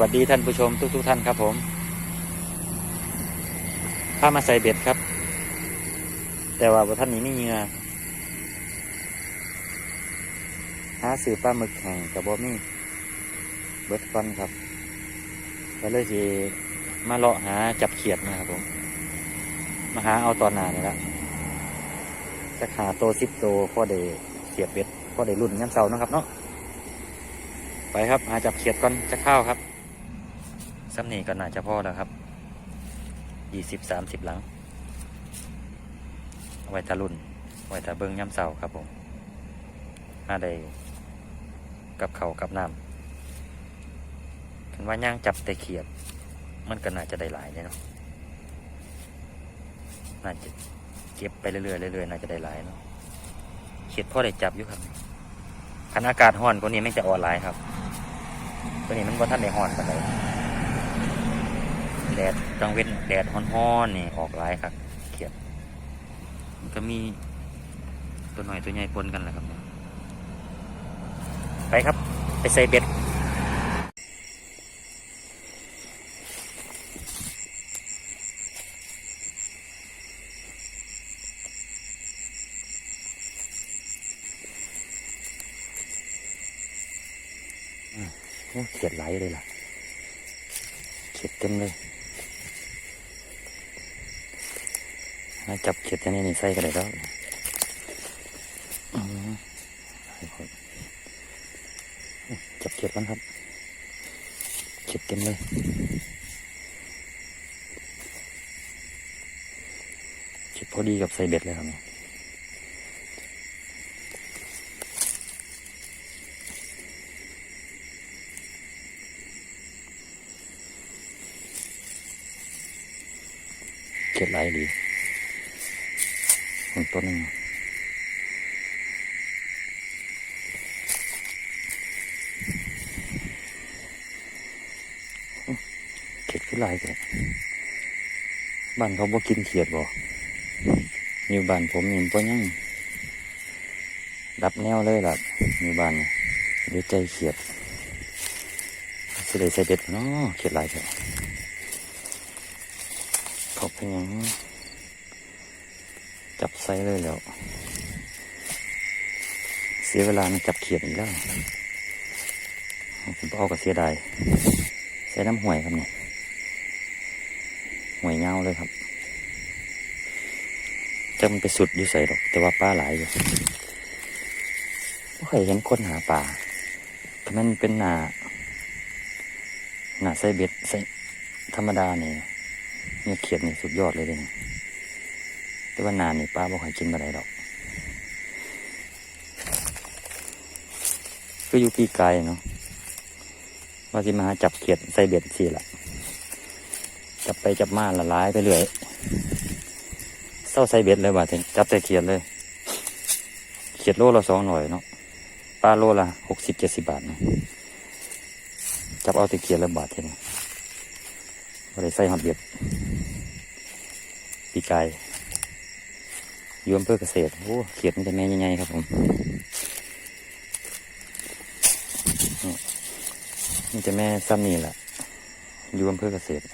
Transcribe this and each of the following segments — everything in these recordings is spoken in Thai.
วัสดีท่านผู้ชมทุกๆทท่านครับผมพามาใส่เบ็ดครับ แต่ว่าท่านนี้ไม่เงือหาซื้อปลาหมึกแห้งกับบ่มีเบิดฟันครับก็เลยสิมาเลาะหาจับเขียดนะครับผม มาหาเอาตอนหนานี่ละจะหาโตสิบโตพอได้เสียบเบ็ดพอได้รุ่นย้ำเสานะครับเนาะไปครับหาจับเขียดก่อนจะเข้าครับ ซ้ำนี่ก็น่าจะพอแล้วครับยี่สิบสามสิบหลังไว้ตะรุ่นไว้ตะเบิงย้ำเสาครับผมหาได้กับเขากับน้ำคันว่าย่างจับแต่เขียด มันก็น่าจะได้หลายเนี่ยเนาะน่าจะเก็บไปเรื่อยๆเรื่อยๆน่าจะได้หลายเนาะเขียดพ่อได้จับอยู่ครับคันอากาศห้อนกว่านี้ไม่จะออนไลน์ครับตัวนี้มันก็ท่านได้ห้อนปานใดแดดกลางเว้นแดดฮ้อนๆนี่ออกหลายครับเขียดมันก็มีตัวหน่อยตัวใหญ่ปนกันแหละครับ ไปครับ ไปใส่เบ็ดเขียดไหลเลยล่ะเขียดเต็มเลยหา จับเขียดอย่านี้นี่ใส่กันได้แล้วจับเขียดกันครับ เขียดเต็มเลยเขียดพอดีกับใส่เบ็ดเลยครับเนี่ยเขียดไหลดี คนต้นหนึ่งเขียดขึ้นลายกันบ้านเขาบ่กินเขียดบ่อยู่บ้านผมนี่บ่ยังดับแนวเลยล่ะอยู่บ้านเดี๋ยวใจเขียดสิได้ใส่เบ็ดเนาะเขียดลายกันเขาเป็นยัง จับไซเลยแล้ว เสียเวลานะจับเขียดอีกแล้วผมเอากับเสียดายใส่น้ำห่วยครับเนี่ยห่วยเงาเลยครับจะมันไปสุดอยู่ใส่หรอก แต่ว่าปลาหลายอยู่ไม่เคยเห็นคนหาปลาถ้ามันเป็นหนาหนาใส่เบ็ดใส่ธรรมดาเนี่ยเนี่ยเขียดนี่ยสุดยอดเลยเลยนี่ แต่ว่านานนี่ปลาบ่ค่อยกินมาได้ดอกก็อยู่ปีไกายเนาะว่าสิมาหาจับเขียดใส่เบ็ดสิละจับไปจับมาละลายไปเรื่อยเศร้าใส่เบ็ดเลยว่าเถอะจับแต่เขียดเลย เขียดโลละสองหน่อยเนาะปลาโลละหกสิบเจ็ดสิบบาทเนาะจับเอาแต่เขียดละบาทเท่านี้ก็เลยใส่หอดเบ็ดปีกาย อยู่อำเภอเกษตรโอ้เขียดมันจะแม่ใหญ่ๆครับผมนี่จะแม่ซ้ำนี่แหละอยู่อำเภอเกษตร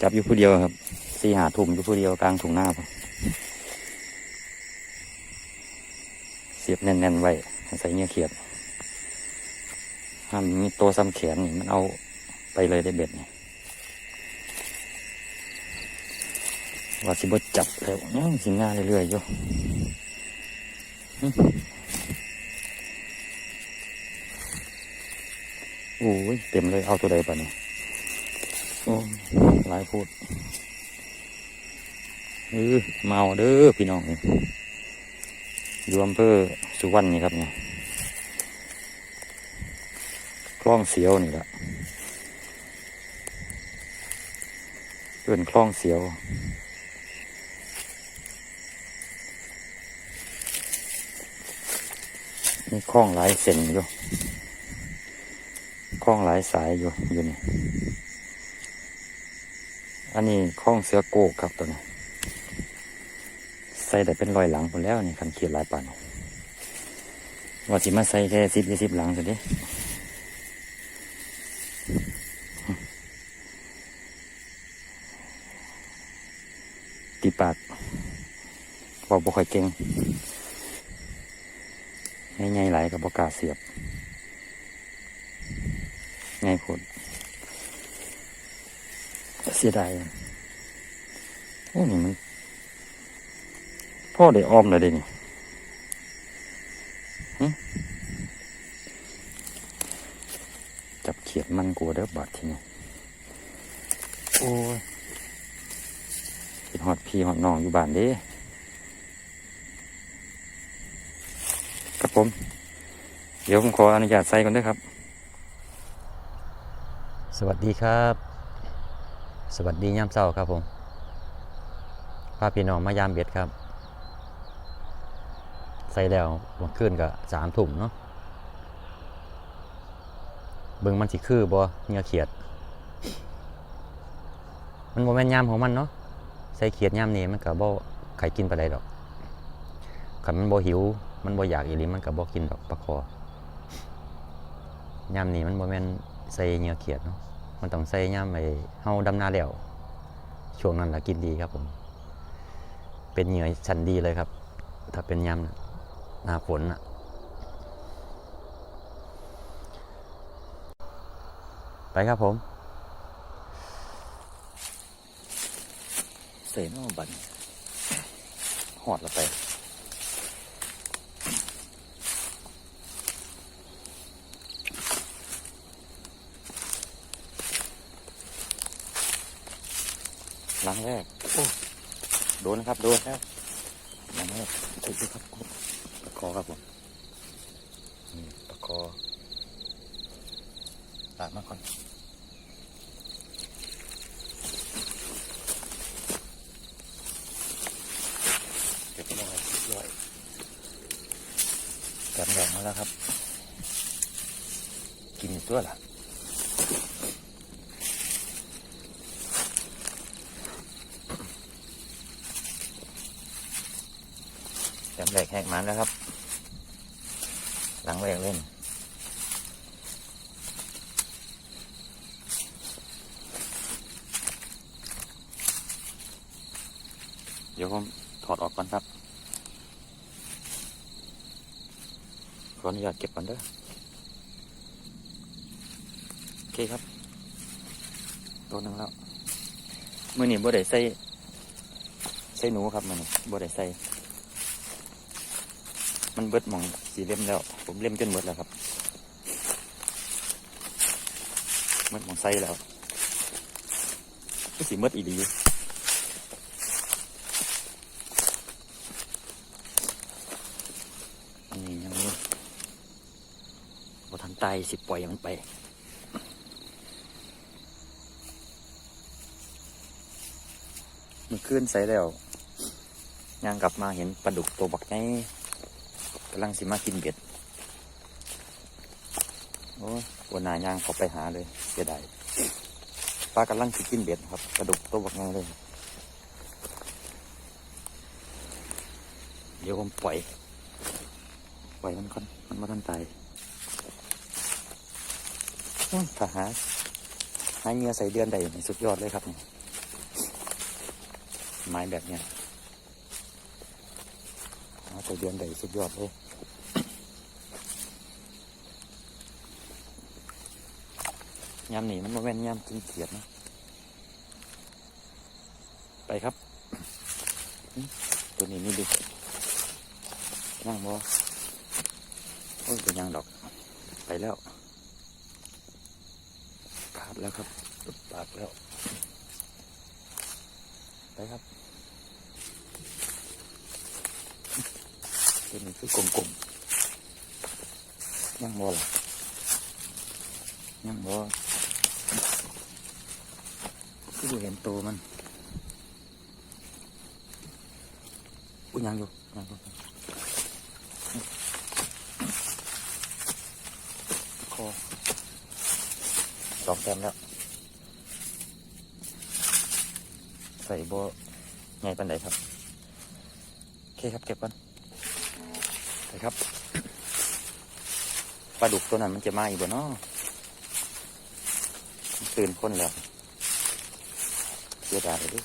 จับอยู่ผู้เดียวครับสี่หาทุ่มอยู่ผู้เดียวกลางถุงหน้าผมเสียบแน่นๆไว้ให้ใส่เงี้ยเขียดห้ามมีตัวซ้ำแขนนี่มันเอาไปเลยได้เบ็ดนี่ ว่าสิบจับแล้วยังสิงานเรื่อยๆอยู่โอ้ยเต็มเลยเอาตัวใดปะเนี่ยโอ้หลายพูดเออเมาเด้อพี่น้องอยู่อำเภอสุวรรณนี่ครับเนี่ยคลองเสียวนี่แหละเกินคลองเสียว นี่คล้องหลายเส้นอยู่คล้องหลายสายอยู่อยู่นี่ อันนี้คล้องเสือโกกครับตัวนี้ ใส่แต่เป็นรอยหลังหมดแล้วนี่คันเขียดลายป่านว่าสิมาใส่แค่สิบยี่สิบหลังสิตีปากบอกบ่ค่อยเก่ง ง่ายๆไหลกับบกล้าศเสียบง่ายโคตรเสียดายโอ้นี่มันพ่อได้ออมเลยเด้นี่จับเขียดมันกลัวเด้อบาดทีนี้โอ้ยเป็นหอดพี่หอดน้องอยู่บ้านเด้ ครับผม เดี๋ยวผมขออนุญาตใส่ก่อนด้วยครับ สวัสดีครับ สวัสดียามเช้าครับผมพาพี่น้องมายามเบ็ดครับ ใส่แล้ววันคืนก็สามถุ่มเนาะเบิ่งมันสิคือบ่เงือเขียด มันบ่แม่นยามของมันเนาะใส่เขียดยามนี้มันก็บ่ใครกินปานใดดอกคันมันบ่หิว มันบ่อยากอีหลีมันก็บ่กินดอกปลาคอยามนี้มันบ่แม่นใส่เงือเขียดเนาะมันต้องใส่ยามไอ้เฮาดำนาแล้วช่วงนั้นละกินดีครับผม เป็นเหงื่อชั้นดีเลยครับ ถ้าเป็นยำน่ะหน้าฝนอะไปครับผมเสนอบันหอดแล้วไป ลังแรกโอ้โดนนะครับ โดนแล้วหลังแรกใช่ครับตะคอครับผมนี่ตะคอตากมาก่อนเก็บไปเลยเรียบร้อยกันแดงมาแล้วครับ กินตัวละ แรกแหกมันแล้วครับ หลังแรกเล่นเดี๋ยวผมถอดออกก่อนครับขออนุญาตเก็บก่อนเด้อโอเคครับ ตัวหนึงแล้วมือนี่บ่ได้ใส่ใส่หนูครับมือนี่บ่ได้ใส่ มันเบิดมองสีเล่มแล้ว ผมเล่มจนเบิดแล้วครับเบิดมองใส่แล้วก็สีเบิดอีดีอันนี้ยังนี้บทันตายสิปล่อยมันไปมันขึ้นใส่แล้วย่างกลับมาเห็นปลาดุกตัวบักไง กำลังสิมากินเบ็ด โอ้ยวันหนายางเขาไปหาเลยเสียดายปลากำลังสิกินเบ็ดครับกระดุกตัวบักงเลย เดี๋ยวผมปล่อย ปล่อยมันก่อนมันมาทันตายถ้าหาหาเงียใส่เดือนใดสุดยอดเลยครับนี่ไม้แบบเนี้ย ส่เดือนใดสุดยอดเลยยำหนีมันมาแม่นยำกินเขียดนะ ไปครับ ตัวนี้นี่ดิย่างบ่โอ้ยเป็นย่างดอก ไปแล้วขาดแล้วครับปากแล้ว ไปครับ ตัวนี้คือกลมๆย่างบ่ล่ะย่างบ่คือเห็นตัวมันอุ้ยยังอยู่ยังอยู่คอสองแต้มแล้ว ใส่โบใหญ่ปันไหนครับ โอเคครับ เก็บก่อน ไปครับปลาดุกตัวนั้นมันจะมาอีกบ่เนาะตื่นคนแล้วเสียดายเลย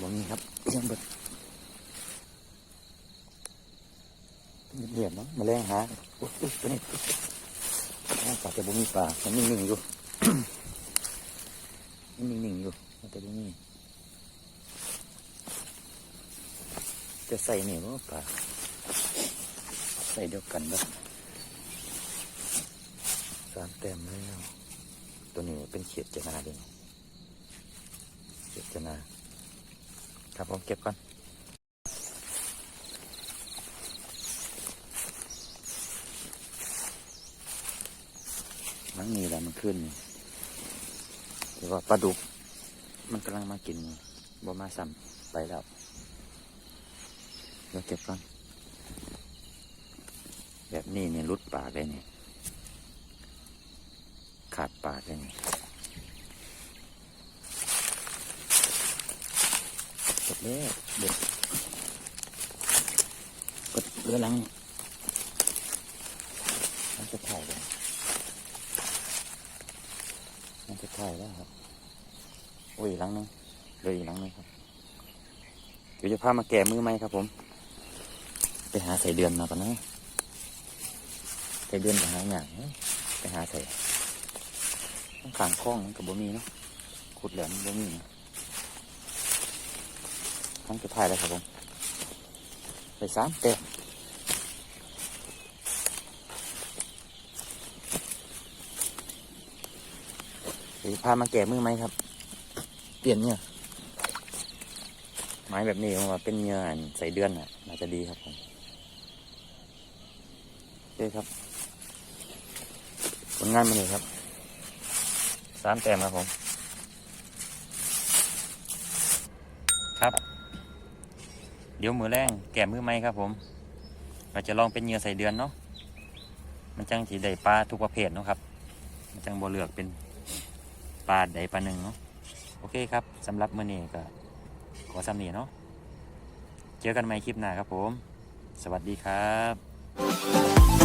บ่มีครับยังเบิดเรียบๆเนาะมาแรงหาโอ้ยอุ๊ยตัวนี้อ้าวปลาแต่บ่มีปลามันนิ่งๆอยู่ นิ่งๆอยู่มันแต่บ่มี จะใส่นี่ว่าปลาใส่เดียวกันบ่สามแต้มแล้วตัวนี้เป็นเขียดจนาเด้เขียดจนา ครับผมเก็บก่อนมันมีแล้วมันขึ้นแต่ว่าปลาดุก มันกำลังมากินบ่มาซ้ำไปแล้ว ดี๋ยวเก็บก่อน แบบนี้เนี่ยรุดปากเลยเนี่ยขาดปากเลยเนี่ยเก็บเลยเด็ดกดเรือหลังมันจะถ่ายเลยมันจะถ่ายแล้วครับโอ้ยหลังนึงเลยอีกหลังนึงครับเดี๋ยวจะพามาแก่มือไหมครับผม ไปหาใส่เดือนมาก่อนนะใส่เดือนไปหาอย่างไปหาใส่ต้องขางคล้องกับบ่มีเนาะขุดแหลมบ่มีนะทั้งสุดท้ายแล้วครับผมใส่สามเต็มพามาแก่มือไหมครับ เปลี่ยนเนี่ยไม้แบบนี้ผมว่าเป็นเนื้อนใส่เดือนอะน่าจะดีครับผม เคครับผลงานมาเลยครับสามแต้มครับผม ครับ เดี๋ยวมือแรงแก่มือไม้ครับผมเราจะลองเป็นเหยื่อใส่เดือนเนาะมันจังสีได้ปลาทุกประเภทเนาะครับ มันจังบ่เลือกเป็นปลาใดปลาหนึ่งเนาะโอเคครับสำหรับมือนี้ก็ขอสำเนีเนาะเจอกันใหม่คลิปหน้าครับผม สวัสดีครับ